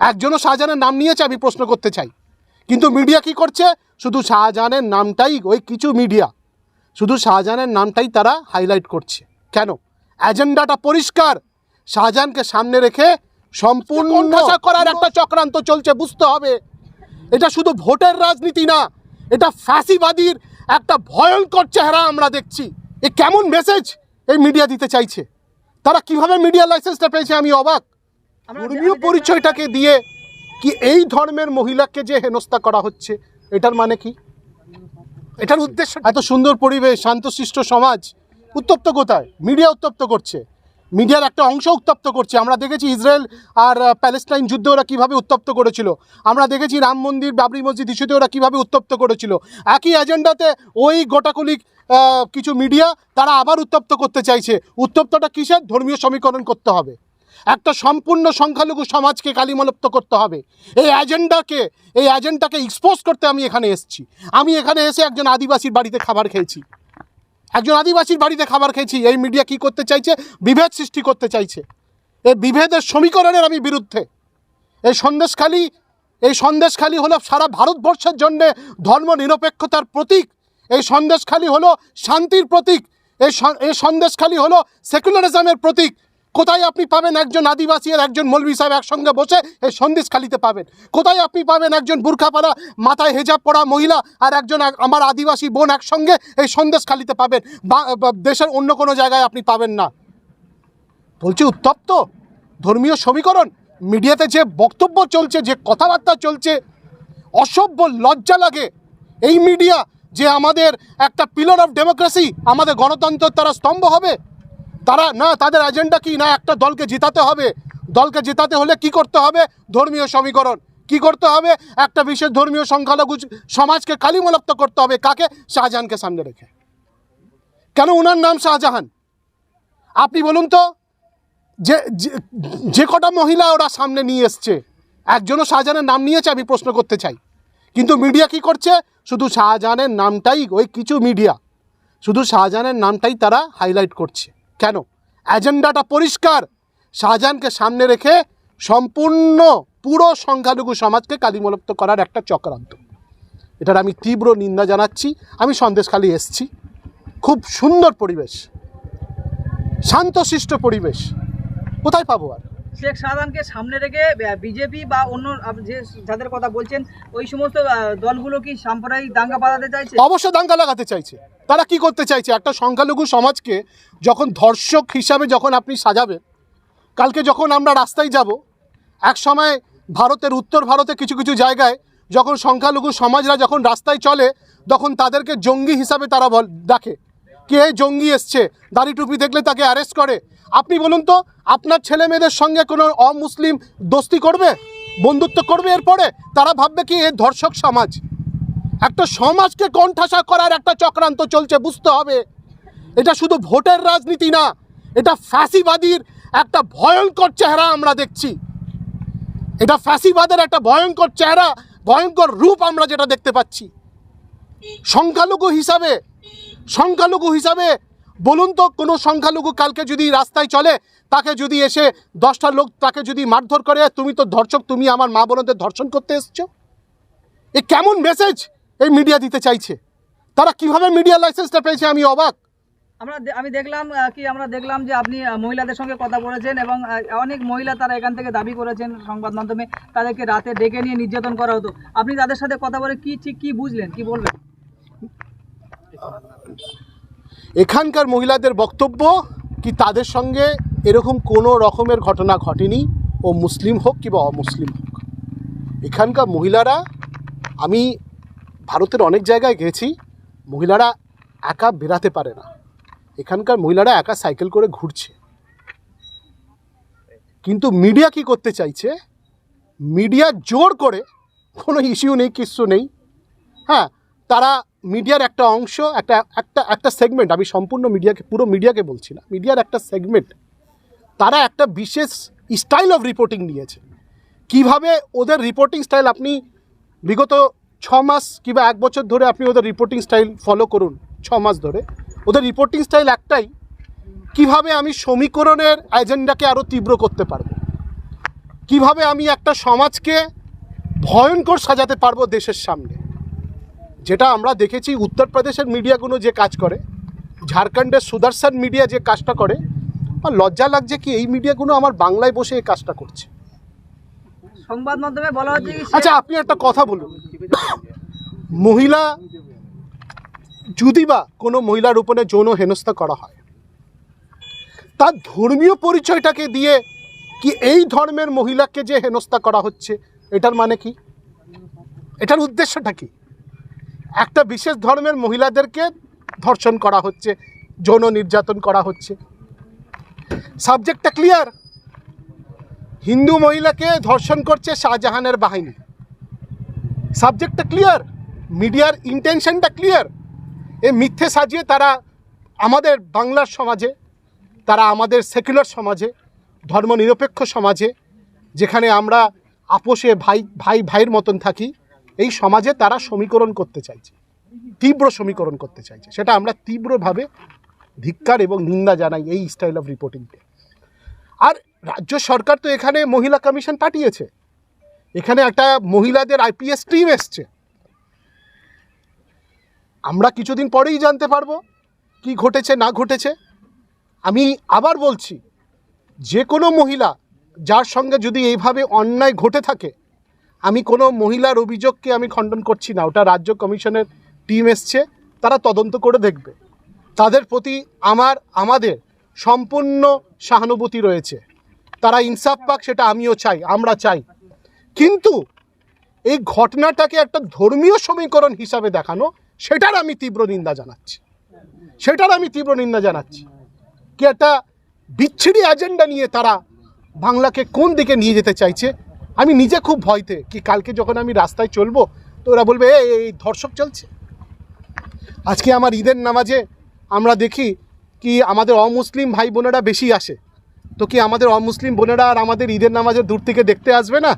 একজনও শাহজাহানের নাম নিয়েছে আমি প্রশ্ন করতে চাই। কিন্তু মিডিয়া কি করছে? শুধু শাহজাহানের নামটাই ওই কিছু মিডিয়া শুধু শাহজাহানের নামটাই তারা হাইলাইট করছে। কেন? এজেন্ডাটা পরিষ্কার। শাহজাহানকে সামনে রেখে সম্পূর্ণ করার একটা চক্রান্ত চলছে বুঝতে হবে। এটা শুধু ভোটের রাজনীতি না এটা ফ্যাসিবাদীর একটা ভয়ঙ্কর চেহারা আমরা দেখছি। এ কেমন মেসেজ এই মিডিয়া দিতে চাইছে? তারা কীভাবে মিডিয়া লাইসেন্সটা পেয়েছে আমি অবাক। ধর্মীয় পরিচয়টাকে দিয়ে কি এই ধর্মের মহিলাকে যে হেনস্থা করা হচ্ছে এটার মানে কি? এটার উদ্দেশ্য এত সুন্দর পরিবেশ শান্তশিষ্ট সমাজ উত্তপ্ত কোথায়? মিডিয়া উত্তপ্ত করছে। মিডিয়ার একটা অংশ উত্তপ্ত করছে। আমরা দেখেছি ইসরায়েল আর প্যালেস্টাইন যুদ্ধে ওরা কীভাবে উত্তপ্ত করেছিল। আমরা দেখেছি রাম মন্দির বাবরি মসজিদ ইস্যুতে ওরা কীভাবে উত্তপ্ত করেছিল। একই এজেন্ডাতে ওই গোটাকুলিক কিছু মিডিয়া তারা আবার উত্তপ্ত করতে চাইছে। উত্তপ্তটা কিসের? ধর্মীয় সমীকরণ করতে হবে। একটা সম্পূর্ণ সংখ্যালঘু সমাজকে কালিমালপ্ত করতে হবে। এই এজেন্ডাকে এই এজেন্ডাকে এক্সপোজ করতে আমি এখানে এসেছি। আমি এখানে এসে একজন আদিবাসীর বাড়িতে খাবার খেয়েছি। একজন আদিবাসীর বাড়িতে খাবার খেয়েছি। এই মিডিয়া কি করতে চাইছে? বিভেদ সৃষ্টি করতে চাইছে। এই বিভেদের সমীকরণের আমি বিরুদ্ধে। এই সন্দেশখালি এই সন্দেশখালি হলো সারা ভারতবর্ষের জন্যে ধর্ম নিরপেক্ষতার প্রতীক। এই সন্দেশখালি হলো শান্তির প্রতীক। এই সন্দেশখালি হলো সেকুলারিজমের প্রতীক। কোথায় আপনি পাবেন একজন আদিবাসী আর একজন মৌলবি সাহেব একসঙ্গে বসে এই সন্দেশখালিতে পাবেন? কোথায় আপনি পাবেন একজন বুর্খা পরা মাথায় হেজাব পরা মহিলা আর একজন এক- আমার আদিবাসী বোন একসঙ্গে এই সন্দেশখালিতে পাবেন? বা- বা- দেশের অন্য কোনো জায়গায় আপনি পাবেন না। বলছি উত্তপ্ত? ধর্মীয় সমীকরণ? মিডিয়াতে যে বক্তব্য চলছে, যে কথাবার্তা চলছে, অসভ্য লজ্জা লাগে। এই মিডিয়া যে আমাদের একটা পিলার অফ ডেমোক্রেসি আমাদের গণতন্ত্রের তারা স্তম্ভ হবে। তারা না, তাদের এজেন্ডা কি? না, একটা দলকে জেতাতে হবে। দলকে জেতাতে হলে কি করতে হবে? ধর্মীয় সমীকরণ। কি করতে হবে? একটা বিশেষ ধর্মীয় সংখ্যালঘু সমাজকে কালিমলপ্ত করতে হবে। কাকে? শাহজাহানকে সামনে রেখে। কেন ওনার নাম শাহজাহান? আপনি বলুন তো, যে, যে- কটা মহিলা ওরা সামনে নিয়ে এসছে, একজনও শাহজাহানের নাম নিয়েছে, আমি প্রশ্ন করতে চাই। কিন্তু মিডিয়া কি করছে? শুধু শাহজাহানের নামটাই, ওই কিছু মিডিয়া, শুধু শাহজাহানের নামটাই তারা হাইলাইট করছে। কেন? অ্যাজেন্ডাটা পরিষ্কার। শাহজাহানকে সামনে রেখে সম্পূর্ণ পুরো সংখ্যালঘু সমাজকে কালিমলপ্ত করার একটা চক্রান্ত। এটার আমি তীব্র নিন্দা জানাচ্ছি, আমি সন্দেশখালি এসছি। খুব সুন্দর পরিবেশ, শান্তশিষ্ট পরিবেশ। কোথায় পাবো আর? শেখ শাহজাহানকে সামনে রেখে বিজেপি বা অন্য যে যাদের কথা বলছেন, ওই সমস্ত দলগুলো কি সাম্প্রদায়িক দাঙ্গা বাঁধাতে চাইছে? অবশ্য দাঙ্গা লাগাতে চাইছে। তারা কি করতে চাইছে? একটা সংখ্যালঘু সমাজকে যখন ধর্ষক হিসাবে যখন আপনি সাজাবেন, কালকে যখন আমরা রাস্তায় যাব, এক সময় ভারতের, উত্তর ভারতে কিছু কিছু জায়গায় যখন সংখ্যালঘু সমাজরা যখন রাস্তায় চলে, তখন তাদেরকে জঙ্গি হিসাবে তারা বল, ডাকে। কে জঙ্গি এসছে? দাড়ি টুপি দেখলে তাকে অ্যারেস্ট করে। আপনি বলুন তো, আপনার ছেলে মেয়েদের সঙ্গে কোনো অমুসলিম দোস্তি করবে? বন্ধুত্ব করবে এরপরে? তারা ভাববে কি এ ধর্ষক সমাজ। একটা সমাজকে কণ্ঠাসা করার একটা চক্রান্ত চলছে, বুঝতে হবে। এটা শুধু ভোটের রাজনীতি না, এটা ফ্যাসিবাদীর একটা ভয়ঙ্কর চেহারা আমরা দেখছি। এটা ফ্যাসিবাদের একটা ভয়ঙ্কর চেহারা, ভয়ঙ্কর রূপ আমরা যেটা দেখতে পাচ্ছি। সংখ্যালঘু হিসাবে সংখ্যালঘু হিসাবে, বলুন তো কোনো সংখ্যালঘু কালকে যদি রাস্তায় চলে, তাকে যদি এসে দশটা লোক তাকে যদি মারধর করে, তুমি তো ধর্ষক, তুমি আমার মা বোনদের ধর্ষণ করতে এসছো? এ কেমন মেসেজ এই মিডিয়া দিতে চাইছে? তারা কীভাবে মিডিয়া লাইসেন্সটা পেয়েছে আমি অবাক। আমরা আমি দেখলাম কি আমরা দেখলাম যে আপনি মহিলাদের সঙ্গে কথা বলেছেন এবং অনেক মহিলা তারা এখান থেকে দাবি করেছেন সংবাদ মাধ্যমে, তাদেরকে রাতে ডেকে নিয়ে নির্যাতন করা হতো। আপনি তাদের সাথে কথা বলে কি ঠিক কি বুঝলেন? কি বলবেন? এখানকার মহিলাদের বক্তব্য কি তাদের সঙ্গে এরকম কোনো রকমের ঘটনা ঘটেনি? ও মুসলিম হোক কিংবা অমুসলিম হোক। এখানকার মহিলারা, আমি ভারতের অনেক জায়গায় গেছি, মহিলারা একা বেরাতে পারে না। এখানকার মহিলারা একা সাইকেল করে ঘুরছে। কিন্তু মিডিয়া কি করতে চাইছে? মিডিয়া জোর করে, কোনো ইস্যু নেই কিচ্ছু নেই। হ্যাঁ তারা মিডিয়ার একটা অংশ, একটা একটা একটা সেগমেন্ট আমি সম্পূর্ণ মিডিয়াকে, পুরো মিডিয়াকে বলছি না, মিডিয়ার একটা সেগমেন্ট তারা একটা বিশেষ স্টাইল অফ রিপোর্টিং নিয়েছে। কীভাবে ওদের রিপোর্টিং স্টাইল আপনি বিগত ছ মাস কিংবা এক বছর ধরে আপনি ওদের রিপোর্টিং স্টাইল ফলো করুন, ছ মাস ধরে, ওদের রিপোর্টিং স্টাইল একটাই, কীভাবে আমি সমীকরণের এজেন্ডাকে আরও তীব্র করতে পারব? কীভাবে আমি একটা সমাজকে ভয়ঙ্কর সাজাতে পারব দেশের সামনে? যেটা আমরা দেখেছি উত্তরপ্রদেশের মিডিয়াগুলো যে কাজ করে ঝাড়খণ্ডের সুদর্শন মিডিয়া যে কাজটা করে আমার লজ্জা লাগছে কি এই মিডিয়াগুলো আমার বাংলায় বসে এই কাজটা করছে। সংবাদ মাধ্যমে বলা হচ্ছে আচ্ছা আপনি একটা কথা বলুন। মহিলা যদি বা কোনো মহিলার উপরে যৌন হেনস্থা করা হয় তার ধর্মীয় পরিচয়টাকে দিয়ে কি এই ধর্মের মহিলাকে যে হেনস্থা করা হচ্ছে এটার মানে কি? এটার উদ্দেশ্যটা কি? একটা বিশেষ ধর্মের মহিলাদেরকে ধর্ষণ করা হচ্ছে, যৌন নির্যাতন করা হচ্ছে। সাবজেক্টটা ক্লিয়ার হিন্দু মহিলাকে ধর্ষণ করছে শাহজাহানের বাহিনী। সাবজেক্টটা ক্লিয়ার মিডিয়ার ইন্টেনশনটা ক্লিয়ার এ মিথ্যে সাজিয়ে তারা আমাদের বাংলার সমাজে, তারা আমাদের সেকুলার সমাজে, ধর্মনিরপেক্ষ সমাজে, যেখানে আমরা আপোষে ভাই ভাই, ভাইয়ের মতন থাকি এই সমাজে তারা সমীকরণ করতে চাইছে, তীব্র সমীকরণ করতে চাইছে। সেটা আমরা তীব্রভাবে ধিক্কার এবং নিন্দা জানাই এই স্টাইল অফ রিপোর্টিংকে আর রাজ্য সরকার তো এখানে মহিলা কমিশন পাঠিয়েছে। এখানে একটা মহিলাদের আইপিএস টিম এসছে। আমরা কিছুদিন পরেই জানতে পারব কি ঘটেছে, না ঘটেছে। আমি আবার বলছি, যে কোনো মহিলা যার সঙ্গে যদি এইভাবে অন্যায় ঘটে থাকে আমি কোনো মহিলার অভিযোগকে আমি খণ্ডন করছি না। ওটা রাজ্য কমিশনের টিম এসছে, তারা তদন্ত করে দেখবে। তাদের প্রতি আমার, আমাদের সম্পূর্ণ সহানুভূতি রয়েছে। তারা ইনসাফ পাক, সেটা আমিও চাই, আমরা চাই। কিন্তু এই ঘটনাটাকে একটা ধর্মীয় সমীকরণ হিসাবে দেখানো, সেটার আমি তীব্র নিন্দা জানাচ্ছি। সেটার আমি তীব্র নিন্দা জানাচ্ছি। কি একটা বিচ্ছিরি এজেন্ডা নিয়ে তারা বাংলাকে কোন দিকে নিয়ে যেতে চাইছে আমি নিজে খুব ভয়তে কি কালকে যখন আমি রাস্তায় চলবো তো ওরা বলবে "এই, ধর্ষক চলছে। আজকে আমার ঈদের নামাজে আমরা দেখি কি আমাদের অমুসলিম ভাই বোনেরা বেশি আসে। তো কি আমাদের অমুসলিম বোনেরা আর আমাদের ঈদের নামাজের দূর থেকে দেখতে আসবে না?